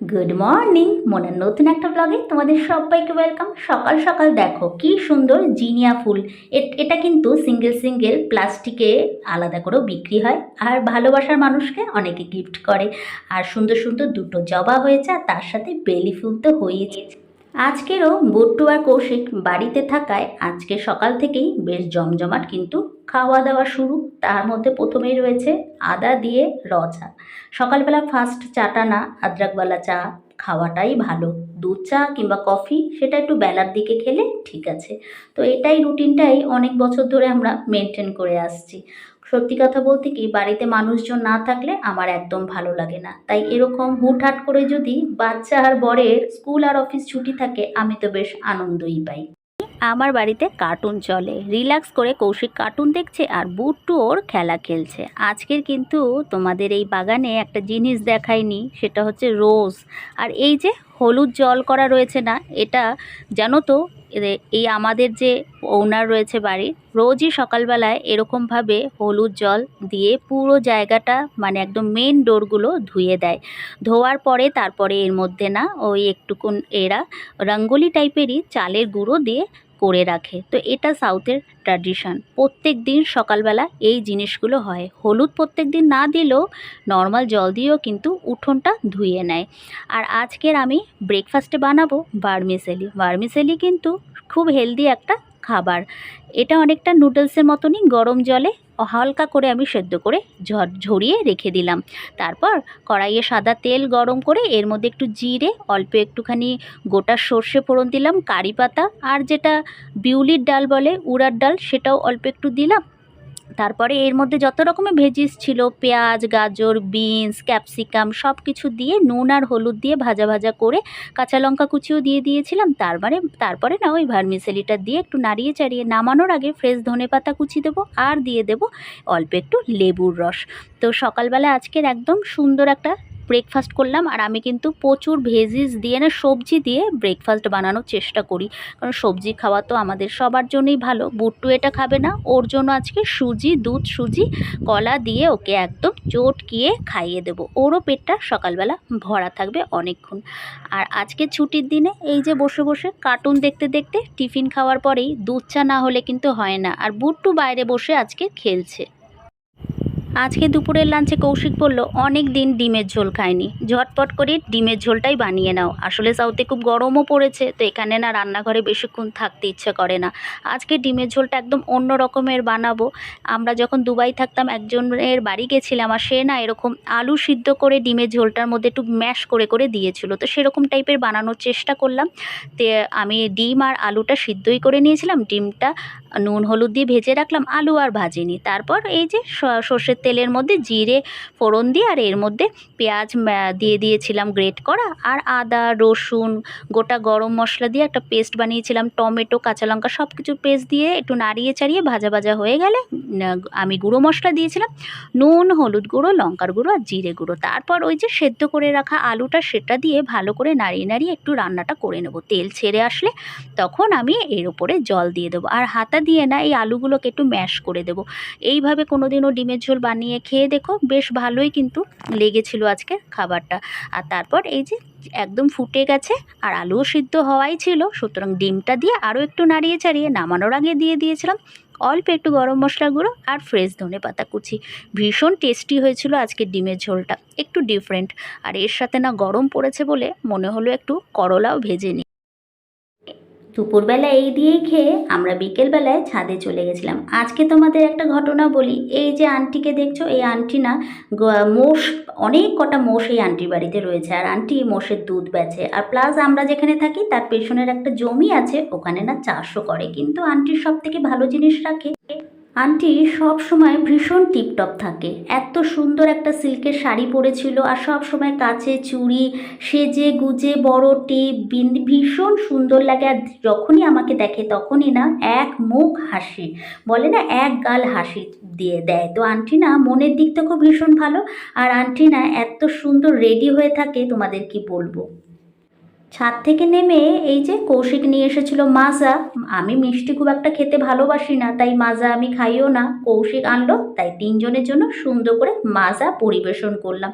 Good morning মনের নতুন একটা ব্লগে তোমাদের সবাইকে ওয়েলকাম সকাল সকাল দেখো, কি সুন্দর জিনিয়া ফুল। এটা কিন্তু সিঙ্গেল সিঙ্গেল প্লাস্টিকে আলাদা করেও বিক্রি হয়। আর ভালোবাসার মানুষকে অনেকে গিফট করে। আর সুন্দর সুন্দর দুটো জবা হয়েছে আর তার সাথে বেলি ফুল তো হয়েছে। আজকেরও বুট্টু আর কৌশিক বাড়িতে থাকায় আজকে সকাল থেকেই বেশ জমজমাট কিন্তু খাওয়া দাওয়া শুরু, তার মধ্যে প্রথমেই রয়েছে আদা দিয়ে র চা। সকালবেলা ফার্স্ট চাটা না আদ্রাকওয়ালা চা খাওয়াটাই ভালো। দুধ চা কিংবা কফি, সেটা একটু বেলার দিকে খেলে ঠিক আছে। তো এটাই রুটিনটাই অনেক বছর ধরে আমরা মেনটেন করে আসছি। সত্যি কথা বলতে কি, বাড়িতে মানুষজন না থাকলে আমার একদম ভালো লাগে না। তাই এরকম হুটহাট করে যদি বাচ্চা আর বরের স্কুল আর অফিস ছুটি থাকে, আমি তো বেশ আনন্দই পাই। আমার বাড়িতে কার্টুন চলে। রিল্যাক্স করে কৌশিক কার্টুন দেখছে আর বুট্টু ওর খেলা খেলছে। আজকের কিন্তু তোমাদের এই বাগানে একটা জিনিস দেখায়নি সেটা হচ্ছে রোজ। আর এই যে হলুদ জল করা রয়েছে না, এটা জানো তো এই আমাদের যে ওনার রয়েছে বাড়ির, রোজই সকালবেলায় এরকমভাবে হলুদ জল দিয়ে পুরো জায়গাটা মানে একদম মেন ডোরগুলো ধুয়ে দেয়। ধোয়ার পরে তারপরে এর মধ্যে না ওই একটুকুন এরা রঙ্গোলি টাইপেরই চালের গুঁড়ো দিয়ে করে রাখে। তো এটা সাউথের ট্র্যাডিশান প্রত্যেক দিন সকালবেলা এই জিনিসগুলো হয়। হলুদ প্রত্যেক দিন না দিলেও নর্মাল জল দিয়েও কিন্তু উঠোনটা ধুয়ে নেয়। আর আজকের আমি ব্রেকফাস্টে বানাবো বার্মিসেলি। বার্মিসেলি কিন্তু খুব হেলদি একটা খাবার। এটা অনেকটা নুডলসের মতনই গরম জলে হালকা করে আমি সেদ্ধ করে ঝর ঝরিয়ে রেখে দিলাম। তারপর কড়াইয়ে সাদা তেল গরম করে এর মধ্যে একটু জিরে, অল্প একটুখানি গোটা সর্ষে ফোড়ন দিলাম, কারি পাতা আর যেটা বিউলির ডাল বলে উড়ার ডাল সেটাও অল্প একটু দিলাম। তারপরে এর মধ্যে যত রকমের ভেজিস ছিল, পেঁয়াজ, গাজর বিনস ক্যাপসিকাম সব কিছু দিয়ে নুন আর হলুদ দিয়ে ভাজা ভাজা করে কাঁচা লঙ্কা কুচিও দিয়ে দিয়েছিলাম। তারপরে তারপরে না ওই ভার্মিসেলিটা দিয়ে একটু নাড়িয়ে চাড়িয়ে নামানোর আগে ফ্রেশ ধনে পাতা কুচি দেবো আর দিয়ে দেবো অল্প একটু লেবুর রস। তো সকালবেলা আজকের একদম সুন্দর একটা ব্রেকফাস্ট করলাম আর আমি কিন্তু প্রচুর ভেজিস দিয়ে না সবজি দিয়ে ব্রেকফাস্ট বানানোর চেষ্টা করি। কারণ সবজি খাওয়া তো আমাদের সবার জন্যই ভালো। বুট্টু এটা খাবে না। ওর জন্য আজকে সুজি, দুধ, সুজি, কলা দিয়ে ওকে একদম চটকিয়ে খাইয়ে দেবো। ওরও পেটটা সকালবেলা ভরা থাকবে অনেকক্ষণ। আর আজকে ছুটির দিনে এই যে বসে বসে কার্টুন দেখতে দেখতে টিফিন খাওয়ার পরেই দুধ চা না হলে কিন্তু হয় না। আর বুট্টু বাইরে বসে আজকে খেলছে। আজকে দুপুরের লাঞ্চে কৌশিক বলল, অনেক দিন ডিমের ঝোল খায়নি ঝটপট করে ডিমের ঝোলটাই বানিয়ে নাও। আসলে সাউথে খুব গরমও পড়েছে, তো এখানে না রান্নাঘরে বেশিক্ষণ থাকতে ইচ্ছে করে না। আজকে ডিমের ঝোলটা একদম অন্য রকমের বানাবো। আমরা যখন দুবাই থাকতাম, একজনের বাড়ি গেছিলাম আর সে না এরকম আলু সিদ্ধ করে ডিমের ঝোলটার মধ্যে একটু ম্যাশ করে করে দিয়েছিল। তো সেরকম টাইপের বানানোর চেষ্টা করলাম। তে আমি ডিম আর আলুটা সিদ্ধই করে নিয়েছিলাম। ডিমটা নুন, হলুদ দিয়ে ভেজে রাখলাম আলু আর ভাজিনি। তারপর এই যে সর্ষের তেলের মধ্যে জিরে, ফোড়ন দিয়ে আর এর মধ্যে পেঁয়াজ দিয়ে দিয়েছিলাম গ্রেট করা আর আদা, রসুন, গোটা গরম মশলা দিয়ে একটা পেস্ট বানিয়েছিলাম, টমেটো, কাঁচা লঙ্কা সব কিছু পেস্ট দিয়ে একটু নাড়িয়ে চাড়িয়ে ভাজা ভাজা হয়ে গেলে আমি গুঁড়ো মশলা দিয়েছিলাম, নুন, হলুদ গুঁড়ো, লঙ্কার গুঁড়ো আর জিরে গুঁড়ো। তারপর ওই যে সেদ্ধ করে রাখা আলুটা সেটা দিয়ে ভালো করে নাড়িয়ে নাড়িয়ে একটু রান্নাটা করে নেব। তেল ছেড়ে আসলে তখন আমি এর উপরে জল দিয়ে দেবো। আর হাতা দিয়ে না এই আলুগুলোকে একটু ম্যাশ করে দেবো। এইভাবে কোনো দিনও ডিমের ঝোল বানিয়ে খেয়ে দেখো, বেশ ভালোই কিন্তু লেগেছিল আজকে খাবারটা। আর তারপর এই যে একদম ফুটে গেছে, আর আলুও সিদ্ধ হওয়াই ছিল, সুতরাং ডিমটা দিয়ে আরও একটু নাড়িয়ে চাড়িয়ে নামানোর আগে দিয়ে দিয়েছিলাম অল্প একটু গরম মশলা গুঁড়ো আর ফ্রেশ ধনে পাতা কুচি। ভীষণ টেস্টি হয়েছিল আজকে ডিমের ঝোলটা, একটু ডিফারেন্ট আর এর সাথে না গরম পড়েছে বলে মনে হলো একটু করলাও ভেজে নিই দুপুরবেলা এই দিয়েই খেয়ে আমরা বিকেলবেলায় ছাদে চলে গেছিলাম। আজকে তোমাদের একটা ঘটনা বলি। এই যে আন্টিকে দেখছ, এই আন্টি না মোষ, অনেক কটা মোষ এই আন্টির বাড়িতে রয়েছে। আর আন্টি মোষের দুধ বেছে। আর প্লাস আমরা যেখানে থাকি, তার পেছনের একটা জমি আছে, ওখানে না চাষও করে। কিন্তু আন্টির সব থেকে ভালো জিনিস রাখে আন্টি, সব সময় ভীষণ টিপটপ থাকে। এত সুন্দর একটা সিল্কের শাড়ি পরেছিল আর সব সময় কাছে চুড়ি, সেজে গুজে বড় টিপ বিন্দি ভীষণ সুন্দর লাগে। আর যখনই আমাকে দেখে তখনই না এক মুখ হাসি, বলে না এক গাল হাসি দিয়ে দেয়। তো আন্টি না, মনের দিক থেকেও ভীষণ ভালো। আর আন্টি না, এত সুন্দর রেডি হয়ে থাকে, তোমাদের কি বলব? ছাদ থেকে নেমে এই যে কৌশিক নিয়ে এসেছিল মাজা, আমি মিষ্টি খুব একটা খেতে ভালোবাসি না, তাই মাজা আমি খাইও না। কৌশিক আনলো, তাই তিনজনের জন্য সুন্দর করে মাজা পরিবেশন করলাম।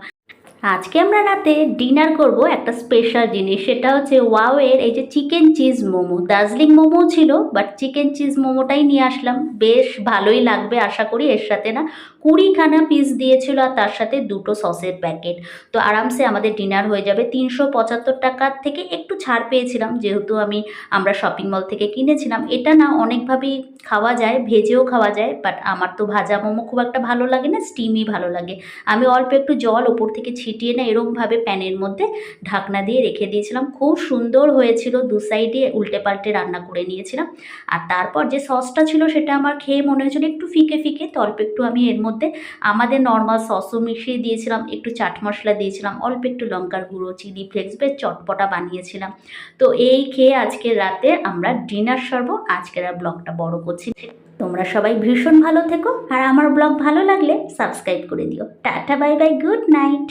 আজকে আমরা রাতে ডিনার করব একটা স্পেশাল জিনিস, সেটা হচ্ছে ওয়াওয়ের এই যে চিকেন চিজ মোমো। দার্জিলিং মোমো ছিল বাট চিকেন চিজ মোমোটাই নিয়ে আসলাম। বেশ ভালোই লাগবে, আশা করি, এর সাথে না কুড়িখানা পিস দিয়েছিল, আর তার সাথে দুটো সসের প্যাকেট তো আরামসে আমাদের ডিনার হয়ে যাবে। তিনশো পঁচাত্তর টাকার থেকে একটু ছাড় পেয়েছিলাম, যেহেতু আমি, আমরা শপিং মল থেকে কিনেছিলাম। এটা না অনেকভাবেই খাওয়া যায়, ভেজেও খাওয়া যায় বাট আমার তো ভাজা মোমো খুব একটা ভালো লাগে না স্টিমই ভালো লাগে। আমি অল্প একটু জল ওপর থেকে ছিটিয়ে না এরমভাবে প্যানের মধ্যে ঢাকনা দিয়ে রেখে দিয়েছিলাম। খুব সুন্দর হয়েছিল, দু সাইডে উল্টে পাল্টে রান্না করে নিয়েছিলাম। আর তারপর যে সসটা ছিল সেটা আমার খেয়ে মনে হয়েছিল একটু ফিকে ফিকে, তো অল্প একটু আমি এর মধ্যে আমাদের নর্মাল সসও মিশিয়ে দিয়েছিলাম, একটু চাট মশলা দিয়েছিলাম, অল্প একটু লঙ্কার গুঁড়ো, চিলি ফ্লেক্স, বেশ চটপটা বানিয়েছিলাম। তো এই খেয়ে আজকে রাতে আমরা ডিনার সারব, আজকের আর ব্লগটা বড় করছি তোমরা সবাই ভীষণ ভালো থেকো, আর আমার ব্লগ ভালো লাগলে সাবস্ক্রাইব করে দিও। Tata, bye bye, good night.